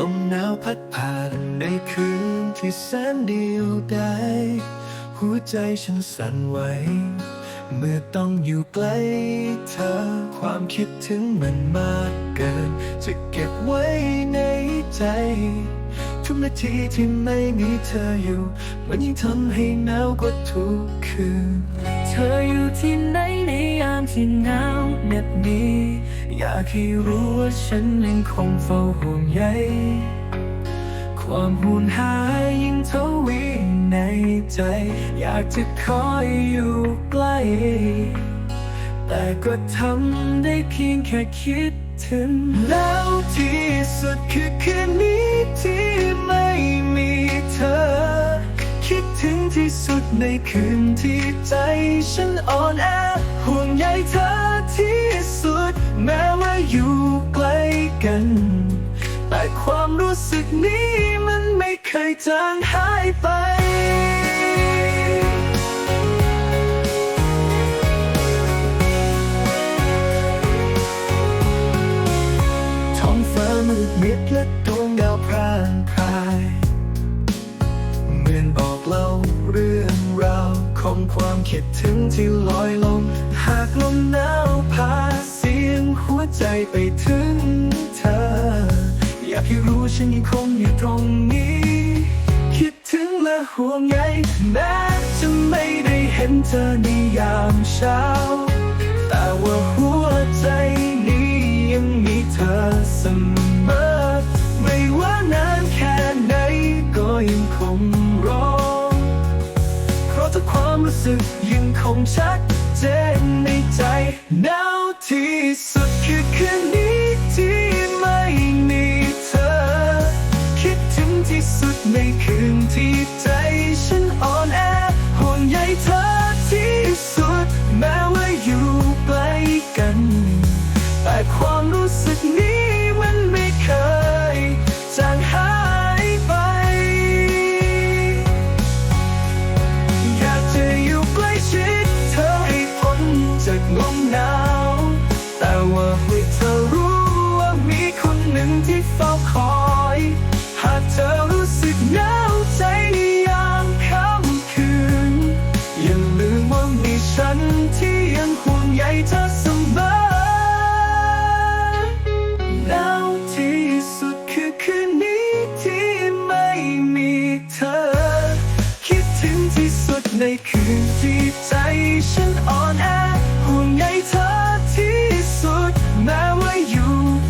ลมหนาวพัดผ่านในคืนที่แสนเดียวดายหัวใจฉันสั่นไหวเมื่อต้องอยู่ไกลเธอ ความคิดถึงมันมากเกิน จะเก็บไว้ในใจ ทุกนาทีที่ไม่มีเธออยู่ มันยิ่งทำให้หนาวกว่าทุกคืน เธออยู่ที่ไหนในยามที่หนาวเหน็บนี้ อยากให้รู้ว่าฉันยังคงเฝ้าห่วงใย ความห่วงหายยิ่งทวีในใจ อยากจะคอยอยู่ใกล้ แต่ก็ทำได้เพียงแค่คิดถึง แล้วที่สุดคือคืนนี้ที่ไม่มีเธอ คิดถึงที่สุดในคืนที่ใจฉันอ่อนแอห่วงใยเธอที่ แม้ว่าอยู่ไกลกัน แต่ความรู้สึกนี้มันไม่เคยจางหายไปท้องฟ้ามืดมิดและดวงดาวพร่างพรายเหมือนบอกเล่าเรื่องราวของความคิดถึงที่ลอยลงหากลมหนาว ใจไปถึงเธอ อยากให้รู้ฉันยังคงอยู่ตรงนี้ คิดถึงและห่วงใยแม้จะไม่ได้เห็นเธอในยามเช้า แต่ว่าหัวใจนี้ยังมีเธอเสมอ ไม่ว่านานแค่ไหนก็ยังคงรอ เพราะทุกความรู้สึกยังคงชัดเจนในใจห มหนาว แต่ว่าไม่เธอรู้ว่ามีคนหนึ่งที่เฝ้าคอย หากเธอรู้สึกหนาวใจในยามค่ำคืน อย่าลืมว่ามีฉันที่ยังห่วงใยเธอเสมอหนาวที่สุดคือคืนนี้ที่ไม่มีเธอ คิดถึงที่สุดในคืนที่